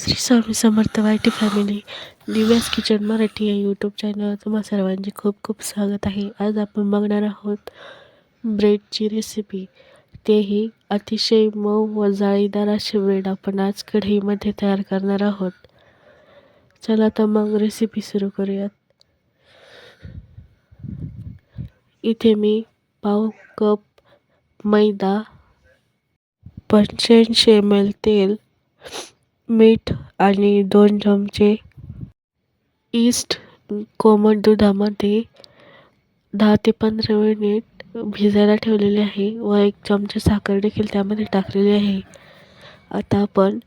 Shri Swami Samarth YT family Divya's kitchen Marathi या YouTube चॅनलवर तुम्हा सर्वांचे खूप खूप स्वागत आहे. आज आपण बघणार आहोत ब्रेडची रेसिपी तेही अतिशय मऊ व जाळीदार असे ब्रेड आपण आज कढईमध्ये तयार करणार आहोत. चला तर मग रेसिपी सुरू करूयात. इथे मी पाव कप मैदा पंच्याऐंशी एम एल तेल मीठ आणि दोन चमचे ईस्ट कोमट दुधामध्ये दहा ते पंधरा मिनिट भिजायला ठेवलेले आहे व एक चमचा साखर देखील त्यामध्ये टाकलेली आहे. आता आपण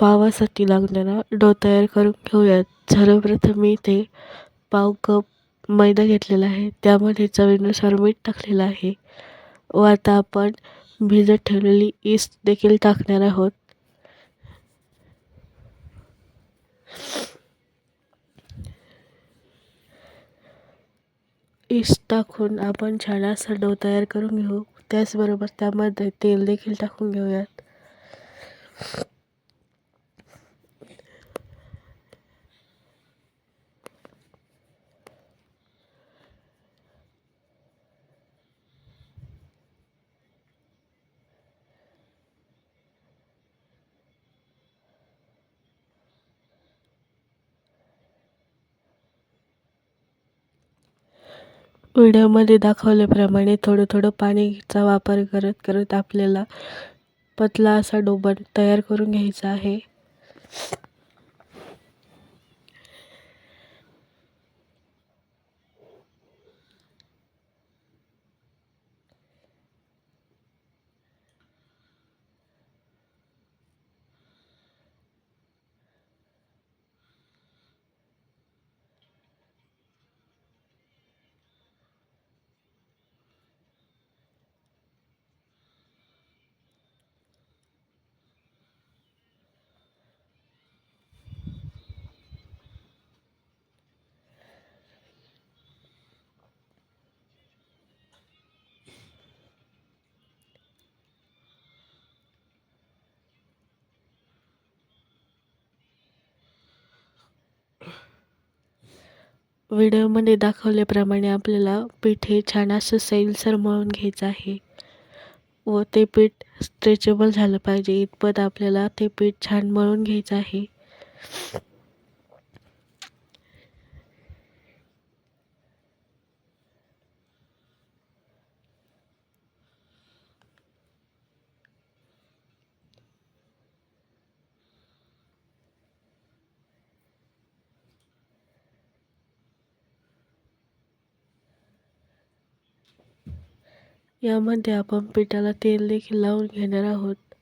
पावासाठी लागणारा डो तयार करून घेऊयात. सर्वप्रथम मी इथे पाव कप मैदा घेतलेला आहे. त्यामध्ये चवीनुसार मीठ टाकलेलं आहे व आता आपण भिजत ठेवलेली ईस्ट देखील टाकणार आहोत. ईस्ट टाकून आपण छान असा डो तयार करून घेऊ. त्याचबरोबर त्यामध्ये तेल देखील टाकून घेऊयात. व्हिडिओमध्ये दाखवल्याप्रमाणे थोडं थोडं पाणीचा वापर करत करत आपल्याला पतला असा डो तयार करून घ्यायचा आहे. व्हिडिओमध्ये दाखवल्याप्रमाणे आपल्याला पीठ हे छान असं सैलसर मळून घ्यायचं आहे व ते पीठ स्ट्रेचेबल झालं पाहिजे. इतपत आपल्याला ते पीठ छान मळून घ्यायचं आहे. यामध्ये आपण पिठाला तेल देखील लावून घेणार आहोत.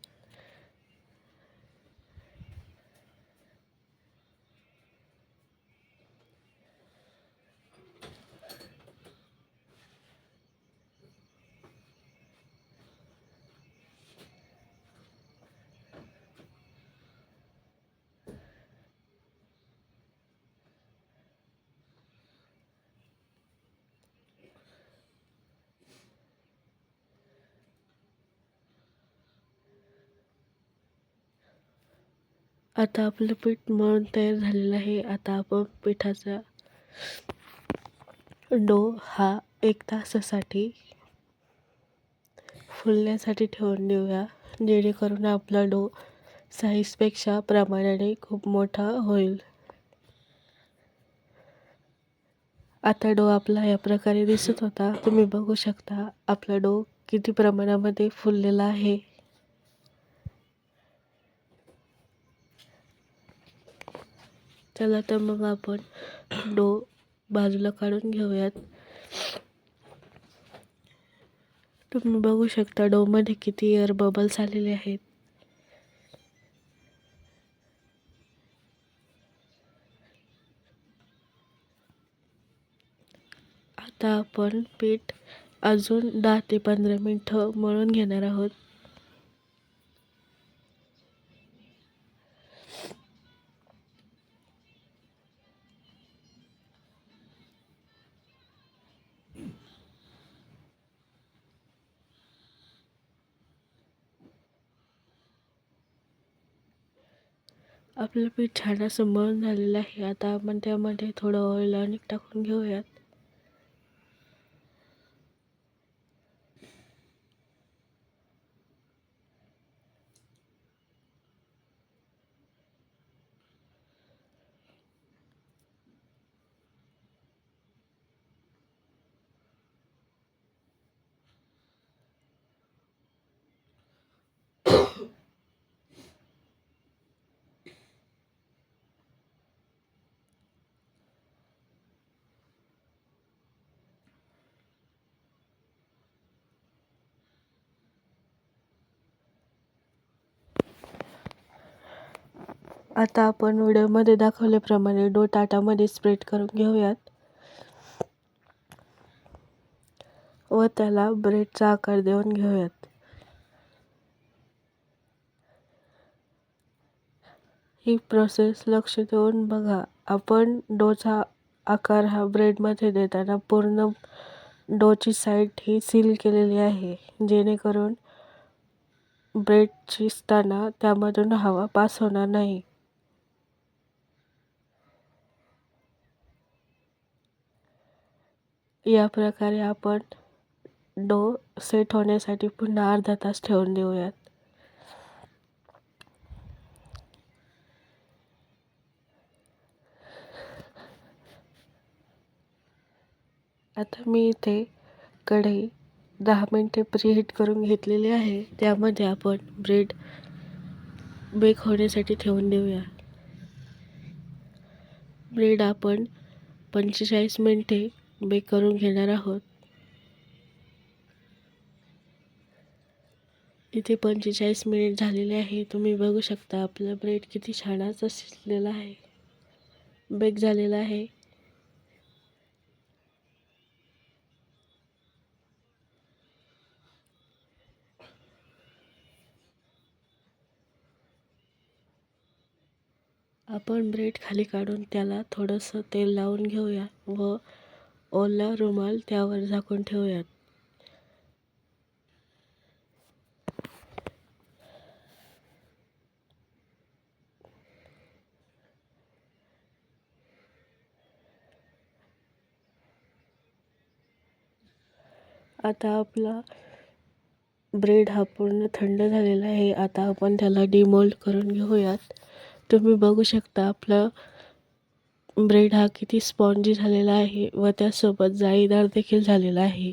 आता आपलं पीठ मळून तयार झालेलं आहे. आता आपण पिठाचा डो हा एक तासासाठी फुलण्यासाठी ठेवून देऊया. जेणेकरून आपला डो साईजपेक्षा प्रमाणाने खूप मोठा होईल. आता डो आपला या प्रकारे दिसत होता. तुम्ही बघू शकता आपला डो किती प्रमाणामध्ये फुललेला आहे. चला तर मग आपण डो बाजूला काढून घेऊयात. तुम्ही बघू शकता डोमध्ये किती एअर बबल्स आलेले आहेत. आता आपण पीठ अजून दहा ते पंधरा मिनटं मळून घेणार आहोत. आपलं पीठ छान असं मळून झालेलं आहे. आता आपण त्यामध्ये थोडं ऑइल आणि टाकून घेऊयात. आता आपण व्हिडिओमध्ये दाखवल्याप्रमाणे डो ताटामध्ये स्प्रेड करून घेऊयात. व त्याला ब्रेडचा आकार देऊन घेऊयात. ही प्रोसेस लक्ष देऊन बघा. आपण डोचा आकार हा ब्रेडमध्ये देताना पूर्ण डोची साईड ही सील केलेली आहे जेणेकरून ब्रेड शिजताना त्यामधून हवा पास होणार नाही. या प्रकारे आपण डो सेट होण्यासाठी पुन्हा अर्धा तास ठेवून देऊयात. आता मी इथे कढई दहा मिनटे प्रीहीट करून घेतलेली आहे. त्यामध्ये आपण ब्रेड बेक होण्यासाठी ठेवून देऊया. ब्रेड आपण पंचेचाळीस मिनटे बेक करून घेणार आहोत. इथे पंचेचाळीस मिनिट झालेले आहे. तुम्ही बघू शकता आपलं ब्रेड किती छान असं शिजलेलं आहे. बेक झालेला आहे. आपण ब्रेड खाली काढून त्याला थोडंसं तेल लावून घेऊया व ओला रुमाल त्यावर झाकून ठेवूयात. आता आपला ब्रेड हा पूर्ण थंड झालेला आहे. आता आपण त्याला डिमोल्ड करून घेऊयात. तुम्ही बघू शकता आपला ब्रेड हा किती स्पॉन्जी झालेला आहे व त्यासोबत जाळीदार देखील झालेला आहे.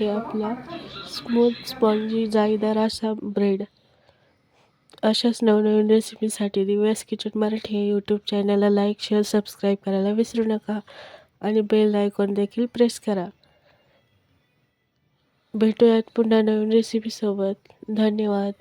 आहे आपला स्मूथ स्पॉन्जी जाळीदार असा ब्रेड. अशाच नवनवीन रेसिपीसाठी दिव्यास किचन मराठी या यूट्यूब चॅनलला लाईक शेअर सबस्क्राईब करायला विसरू नका आणि बेल आयकॉन देखील प्रेस करा. भेटूयात पुन्हा नवीन रेसिपीसोबत धन्यवाद.